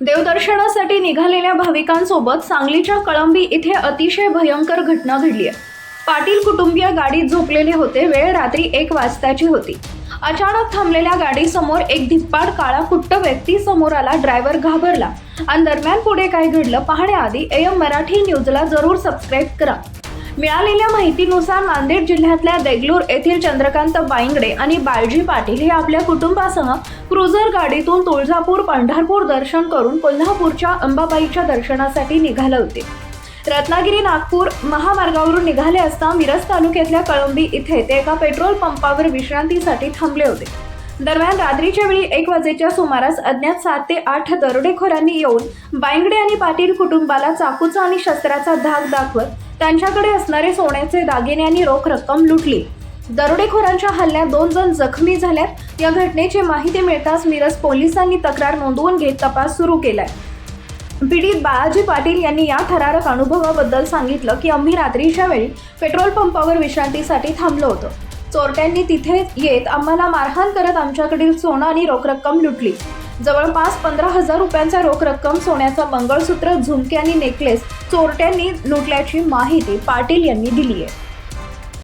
देवदर्शनासाठी निघालेल्या भाविकांसोबत सांगलीच्या कळंबी इथे अतिशय भयंकर घटना घडली आहे. पाटील कुटुंबीय गाडीत झोपलेले होते वेळ रात्री एक वाजताची होती. अचानक थांबलेल्या गाडीसमोर एक धिप्पाड काळा कुट्ट व्यक्ती समोर आला ड्रायव्हर घाबरला. आणि दरम्यान पुढे काय घडलं पाहण्याआधी एम मराठी न्यूजला जरूर सबस्क्राईब करा. मिळालेल्या माहितीनुसार नांदेड जिल्ह्यातल्या देगलूर येथील चंद्रकांत बाईंगडे आणि बाळजी पाटील हे आपल्या कुटुंबासह क्रुझर गाडीतून तुळजापूर पंढरपूर दर्शन करून कोल्हापूरच्या अंबाबाईच्या दर्शनासाठी निघाले होते. रत्नागिरी नागपूर महामार्गावरून निघाले असता मिरज तालुक्यातल्या कळंबी इथे ते एका पेट्रोल पंपावर विश्रांतीसाठी थांबले होते. दरम्यान रात्रीच्या वेळी एक वाजेच्या सुमारास अज्ञात सात ते आठ दरोडेखोरांनी येऊन बायंगडे आणि पाटील कुटुंबाला चाकूचा आणि शस्त्राचा धाक दाखवत त्यांच्याकडे असणारे सोन्याचे दागिने आणि रोख रक्कम लुटली. दरोडेखोरांच्या हल्ल्यात दोन जण जखमी झाल्यात. या घटनेची माहिती मिळताच मिरज पोलिसांनी तक्रार नोंदवून घेत तपास सुरू केलाय. पीडित बाळाजी पाटील यांनी या थरारक अनुभवाबद्दल सांगितलं की आम्ही रात्रीच्या वेळी पेट्रोल पंपावर विश्रांतीसाठी थांबलो होतो. चोरट्यांनी तिथे येत आम्हाला मारहाण करत आमच्याकडील सोनं आणि रोख रक्कम लुटली. जवळपास पंधरा हजार रुपयांचा रोख रक्कम सोन्याचं मंगळसूत्र झुमके आणि नेकलेस चोरट्यांनी लुटल्याची माहिती पाटील यांनी दिली आहे